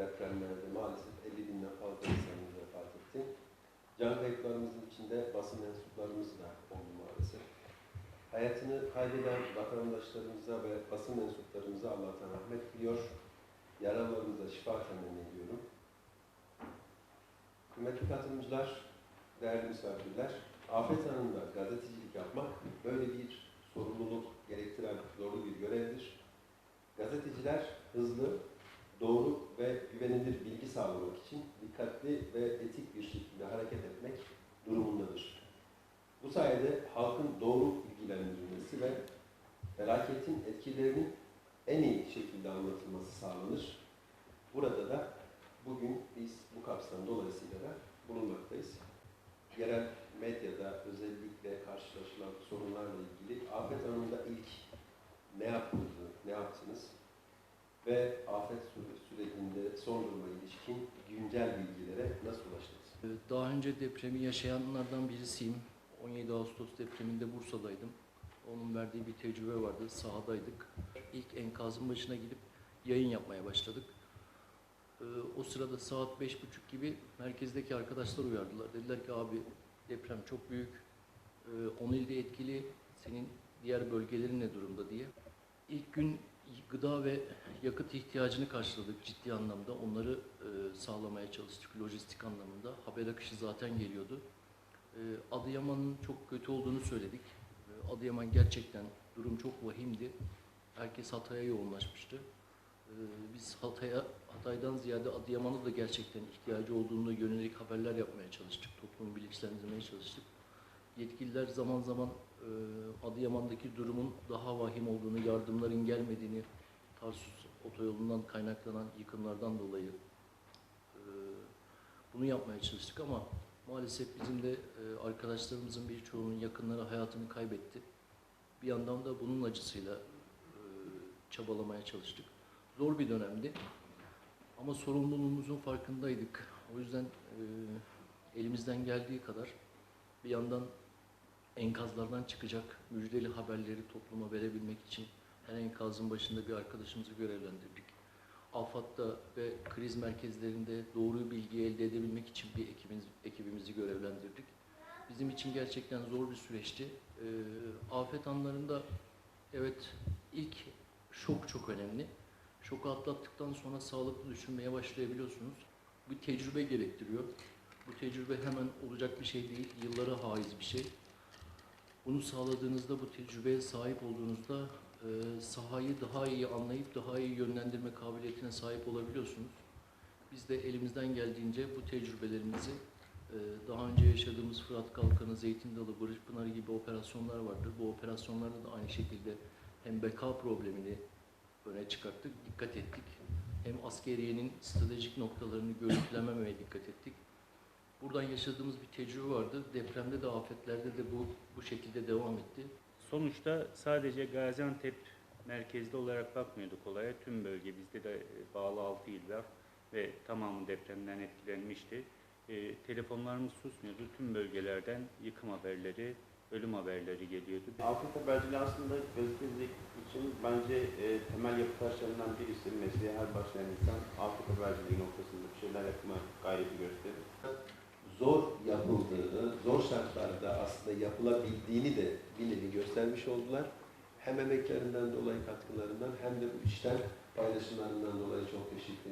depremlerde maalesef 50 binden fazla insanımız vefat etti. Can kayıplarımızın içinde basın mensuplarımız da oldu maalesef. Hayatını kaybeden vatandaşlarımıza ve basın mensuplarımıza Allah'tan rahmet diliyor. Yaralarımıza şifa temenni ediyorum. Kıymetli katılımcılar, değerli misafirler, afet anında gazetecilik yapmak böyle bir sorumluluk gerektiren zorlu bir görevdir. Gazeteciler hızlı, doğru ve güvenilir bilgi sağlamak için dikkatli ve etik bir şekilde hareket etmek durumundadır. Bu sayede halkın doğru bilgilendirilmesi ve felaketin etkilerinin en iyi şekilde anlatılması sağlanır. Burada da bugün biz bu kapsam dolayısıyla da bulunmaktayız. Yerel medyada özellikle karşılaşılan sorunlarla ilgili afet anında ilk ne yapıldı, ve afet süre- sürecinde son duruma ilişkin güncel bilgilere nasıl ulaştınız? Ee, Daha önce depremi yaşayanlardan birisiyim. 17 Ağustos depreminde Bursa'daydım. Onun verdiği bir tecrübe vardı. Sahadaydık. İlk enkazın başına gidip yayın yapmaya başladık. Ee, O sırada saat beş buçuk gibi merkezdeki arkadaşlar uyardılar. Dediler ki abi deprem çok büyük. Ee, 10 ilde etkili. Senin diğer bölgelerin ne durumda diye. İlk gün gıda ve yakıt ihtiyacını karşıladık ciddi anlamda. Onları e, sağlamaya çalıştık lojistik anlamında. Haber akışı zaten geliyordu. E, Adıyaman'ın çok kötü olduğunu söyledik. E, Adıyaman gerçekten durum çok vahimdi. Herkes Hatay'a yoğunlaşmıştı. E, biz Hatay'a Hatay'dan ziyade Adıyaman'a da gerçekten ihtiyacı olduğuna yönelik haberler yapmaya çalıştık. Toplumu bilinçlendirmeye çalıştık. Yetkililer zaman zaman Adıyaman'daki durumun daha vahim olduğunu, yardımların gelmediğini, Tarsus otoyolundan kaynaklanan yıkımlardan dolayı e, bunu yapmaya çalıştık ama maalesef bizim de e, arkadaşlarımızın birçoğunun yakınları hayatını kaybetti. Bir yandan da bunun acısıyla e, çabalamaya çalıştık. Zor bir dönemdi ama sorumluluğumuzun farkındaydık. O yüzden elimizden geldiği kadar bir yandan enkazlardan çıkacak müjdeli haberleri topluma verebilmek için her enkazın başında bir arkadaşımızı görevlendirdik. AFAD'da ve kriz merkezlerinde doğru bilgi elde edebilmek için bir ekibimiz, ekibimizi görevlendirdik. Bizim için gerçekten zor bir süreçti. Ee, afet anlarında evet ilk şok çok önemli. Şoku atlattıktan sonra sağlıklı düşünmeye başlayabiliyorsunuz. Bir tecrübe gerektiriyor. Bu tecrübe hemen olacak bir şey değil, yıllara haiz bir şey. Bunu sağladığınızda, bu tecrübeye sahip olduğunuzda e, sahayı daha iyi anlayıp daha iyi yönlendirme kabiliyetine sahip olabiliyorsunuz. Biz de elimizden geldiğince bu tecrübelerimizi e, daha önce yaşadığımız Fırat Kalkanı, Zeytin Dalı, Barış Pınarı gibi operasyonlar vardır. Bu operasyonlarda da aynı şekilde hem beka problemini öne çıkarttık, dikkat ettik. Hem askeriyenin stratejik noktalarını görüntülememeye dikkat ettik. Buradan yaşadığımız bir tecrübe vardı. Depremde de, afetlerde de bu bu şekilde devam etti. Sonuçta sadece Gaziantep merkezli olarak bakmıyorduk olaya. Tüm bölge bizde de e, bağlı 6 il var ve tamamı depremden etkilenmişti. E, telefonlarımız susmuyordu. Tüm bölgelerden yıkım haberleri, ölüm haberleri geliyordu. Afet haberciliği aslında gazetecilik için bence e, temel yapı taşlarından birisi. Mesleğe her başlayan insan afet haberciliği noktasında bir şeyler yapma gayreti gösterir. Zor yapıldığını, zor şartlarda aslında yapılabildiğini de bir nevi göstermiş oldular. Hem emeklerinden dolayı katkılarından hem de bu işten paylaşımlarından dolayı çok teşekkür